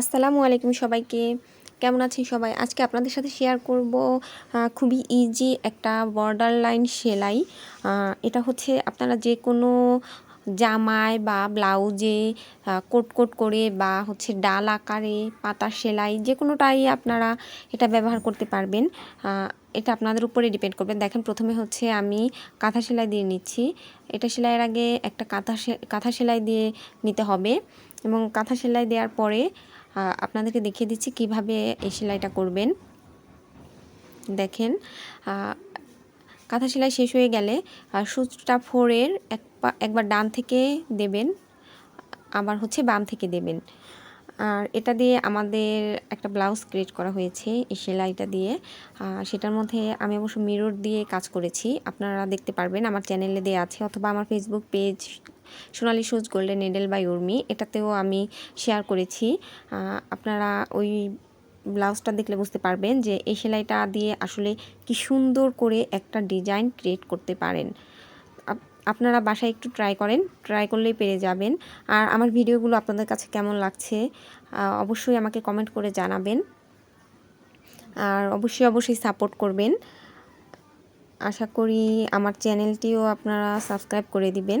আসসালামু আলাইকুম সবাইকে। কেমন আছেন সবাই? আজকে আপনাদের সাথে শেয়ার করব খুবই ইজি একটা বর্ডার লাইন সেলাই এটা হচ্ছে আপনারা যে কোনো জামায় বা ব্লাউজে কোট কোট করে বা হচ্ছে ডাল আকারে পাতা সেলাই যে কোনোটাই আপনারা এটা ব্যবহার করতে পারবেন। এটা আপনাদের উপরে ডিপেন্ড করবেন দেখেন, প্রথমে হচ্ছে আমি কাঁথা সেলাই দিয়ে নিচ্ছি। এটা সেলাইয়ের আগে একটা কাঁথা কাঁথা সেলাই দিয়ে নিতে হবে এবং কাঁথা সেলাই দেওয়ার পরে আপনাদেরকে দেখিয়ে দিচ্ছি কীভাবে এই সেলাইটা করবেন। দেখেন কাঁথা সেলাই শেষ হয়ে গেলে সূচটা ফোরের এক একবার ডান থেকে দেবেন, আবার হচ্ছে বাম থেকে দেবেন। আর এটা দিয়ে আমাদের একটা ব্লাউজ ক্রিয়েট করা হয়েছে এই সেলাইটা দিয়ে। সেটার মধ্যে আমি অবশ্য মিরর দিয়ে কাজ করেছি। আপনারা দেখতে পারবেন, আমার চ্যানেলে দেওয়া আছে অথবা আমার ফেসবুক পেজ সোনালি সুজ গোল্ডেন নেডেল বাই উর্মি। এটাতেও আমি শেয়ার করেছি। আপনারা ওই ব্লাউজটা দেখলে বুঝতে পারবেন যে এই সেলাইটা দিয়ে আসলে কি সুন্দর করে একটা ডিজাইন ক্রিয়েট করতে পারেন। আপনারা বাসায় একটু ট্রাই করেন ট্রাই করলেই পেরে যাবেন। আর আমার ভিডিওগুলো আপনাদের কাছে কেমন লাগছে অবশ্যই আমাকে কমেন্ট করে জানাবেন। আর অবশ্যই অবশ্যই সাপোর্ট করবেন। আশা করি আমার চ্যানেলটিও আপনারা সাবস্ক্রাইব করে দিবেন।